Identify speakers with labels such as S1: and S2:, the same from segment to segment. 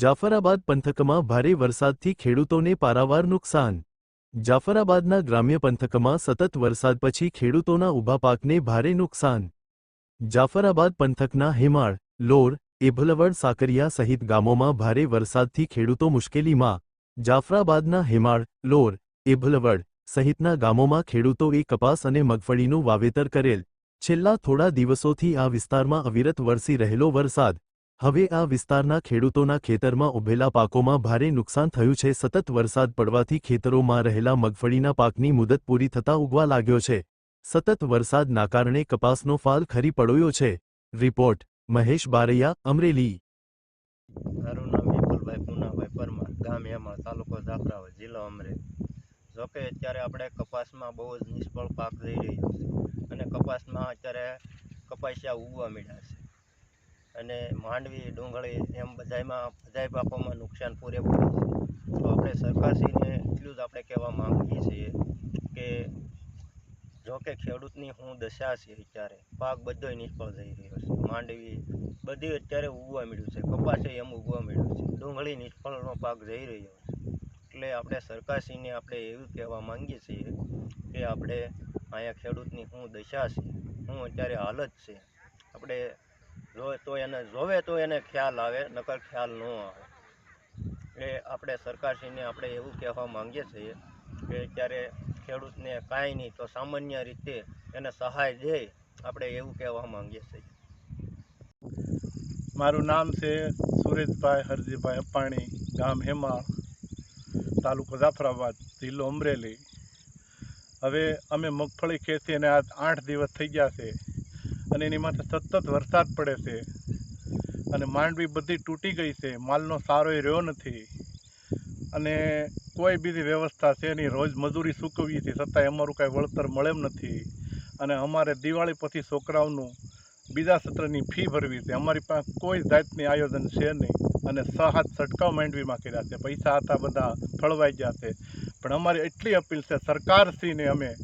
S1: જાફરાબાદ પંથકમાં ભારે વરસાદથી ખેડૂતોને પારાવાર નુકસાન. જાફરાબાદના ગ્રામ્ય પંથકમાં સતત વરસાદ પછી ખેડૂતોના ઊભા પાકને ભારે નુકસાન. જાફરાબાદ પંથકના હેમાળ, લોર, એભલવડ, સાકરિયા સહિત ગામોમાં ભારે વરસાદથી ખેડૂતો મુશ્કેલીમાં. જાફરાબાદના હેમાળ, લોર, એભલવડ સહિતના ગામોમાં ખેડૂતોએ કપાસ અને મગફળીનું વાવેતર કરેલ. છેલ્લા થોડા દિવસોથી આ વિસ્તારમાં અવિરત વરસી રહેલો વરસાદ હવે આ વિસ્તારના ખેડૂતોના ખેતરમાં ઉભેલા પાકોમાં ભારે નુકસાન થયું છે. સતત વરસાદ પડવાથી ખેતરોમાં રહેલા મગફળીના પાકની મુદત પૂરી થતા ઉગવા લાગ્યો છે. સતત વરસાદના કારણે કપાસનો ફાલ ખરી પડ્યો છે. રિપોર્ટ, મહેશ બારૈયા, અમરેલી.
S2: મારું નામ વિપુલભાઈ પૂનાભાઈ પરમાર ગામિયામાં તાલુકો જાફરાબાદ જિલ્લો અમરેલી. જોકે અત્યારે આપણે કપાસમાં બહુ જ નિષ્ફળ પાક થઈ રહ્યો છે અને કપાસમાં અત્યારે કપાસિયા ઉગવા મળ્યા છે. અને માંડવી, ડુંગળી એમ બધાયમાં, બધાય પાકોમાં નુકસાન પૂરેપૂરું તો આપણે સરકારશ્રીને એટલું જ આપણે કહેવા માંગીએ છીએ કે જો કે ખેડૂતની હું દશા છે અત્યારે, પાક બધોય નિષ્ફળ જઈ રહ્યો છે. માંડવી બધી અત્યારે ઉગવા મળ્યું છે, કપાસ એમ ઉગવા મળ્યું છે. ડુંગળી નિષ્ફળનો પાક જઈ રહ્યો છે. એટલે આપણે સરકારશ્રીને આપણે એવું કહેવા માંગીએ છીએ કે આપણે અહીંયા ખેડૂતની હું દશા છે. હું અત્યારે હાલત છે. આપણે જોવે તો એને, જોવે તો એને ખ્યાલ આવે, નકર ખ્યાલ ન આવે. એ આપણે સરકારશ્રીને આપણે એવું કહેવા માંગીએ છીએ કે અત્યારે ખેડૂતને કાંઈ નહીં, તો સામાન્ય રીતે એને સહાય દે, આપણે એવું કહેવા માંગીએ છીએ.
S3: મારું નામ છે સુરેશભાઈ હરજીભાઈ અપાણી ગામ હેમાળ, તાલુકો જાફરાબાદ, જિલ્લો અમરેલી. હવે અમે મગફળી ખેતી અને આજ આઠ દિવસ થઈ ગયા છે. અને એની માટે સતત વરસાદ પડે છે. અને માંડવી બધી તૂટી ગઈ છે. માલનો સારો રહ્યો નથી. અને કોઈ બીજી વ્યવસ્થા છે નહીં. રોજ મજૂરી ચૂકવીએ છીએ છતાંય અમારું કાંઈ વળતર મળે નથી. અને અમારે દિવાળી પછી છોકરાઓનું બીજા સત્રની ફી ભરવી છે. અમારી પાસે કોઈ જાતની આયોજન છે નહીં. અને છ છંટકાવ માંડવીમાં કર્યા છે. પૈસા હતા બધા ફળવાઈ ગયા છે. પણ અમારી એટલી અપીલ છે. સરકારશ્રીને અમે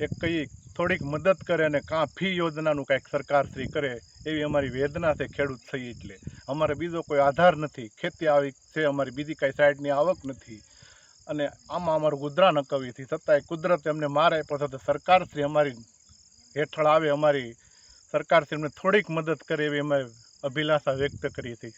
S3: એક કઈ થોડીક મદદ કરે અને કાં ફી યોજનાનું કાંઈક સરકારશ્રી કરે, એવી અમારી વેદના છે ખેડૂત થઈ એટલે. અમારે બીજો કોઈ આધાર નથી. ખેતી આવી છે, અમારી બીજી કાંઈ સાઈડની આવક નથી. અને આમાં અમારું ગુદરા નકવીથી છતાંય કુદરત એમને મારે તો સરકારશ્રી અમારી હેઠળ આવે, અમારી સરકારશ્રી એમને થોડીક મદદ કરે એવી અમે અભિલાષા વ્યક્ત કરી હતી